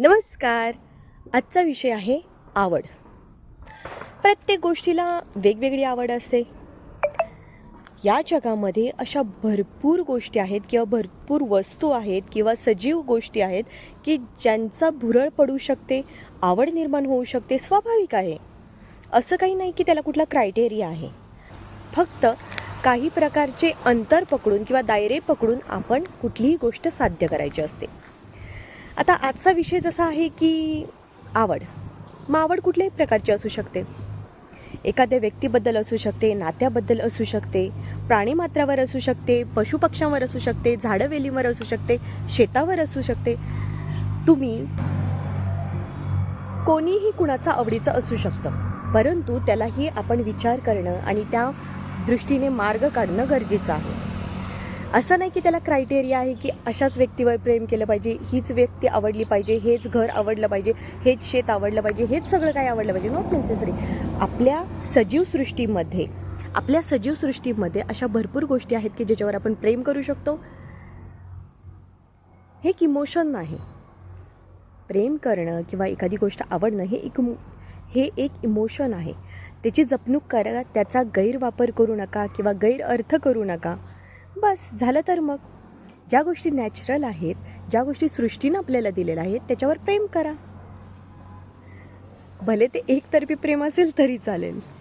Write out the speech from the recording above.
नमस्कार. आजचा विषय आहे आवड. प्रत्येक गोष्टीला वेगवेगळी आवड असते. या जगामध्ये अशा भरपूर गोष्टी आहेत किंवा भरपूर वस्तू आहेत किंवा सजीव गोष्टी आहेत की ज्यांचा भुरळ पडू शकते आवड निर्माण होऊ शकते स्वाभाविक आहे. असं काही नाही की त्याला कुठला क्रायटेरिया आहे. फक्त काही प्रकारचे अंतर पकडून किंवा दायरे पकडून आपण कुठलीही गोष्ट साध्य करायची असते. आता आजचा विषय जसा आहे की आवड. मग आवड कुठल्याही प्रकारची असू शकते. एखाद्या व्यक्तीबद्दल असू शकते नात्याबद्दल असू शकते प्राणीमात्रावर असू शकते पशुपक्ष्यांवर असू शकते झाडंवेलीवर असू शकते शेतावर असू शकते. तुम्ही कोणीही कुणाचा आवडीचं असू शकतं. परंतु त्यालाही आपण विचार करणं आणि त्या दृष्टीने मार्ग काढणं गरजेचं आहे. असं नाही की त्याला क्रायटेरिया आहे की अशाच व्यक्तीवर प्रेम केलं पाहिजे हीच व्यक्ती आवडली पाहिजे हेच घर आवडलं पाहिजे हेच शेत आवडलं पाहिजे हेच सगळं काय आवडलं पाहिजे. नॉट नेसेसरी आपल्या सजीव सृष्टीमध्ये आपल्या सजीव सृष्टीमध्ये अशा भरपूर गोष्टी आहेत की ज्याच्यावर आपण प्रेम करू शकतो. हे एक इमोशन नाही. प्रेम करणं किंवा एखादी गोष्ट आवडणं हे एक हे एक इमोशन आहे. त्याची जपणूक करा त्याचा गैरवापर करू नका किंवा गैरअर्थ करू नका. बस झालं तर मग. ज्या गोष्टी नॅचरल आहेत ज्या गोष्टी सृष्टीनं आपल्याला दिलेल्या आहेत त्याच्यावर प्रेम करा. भले ते एकतर्फी प्रेम असेल तरी चालेल.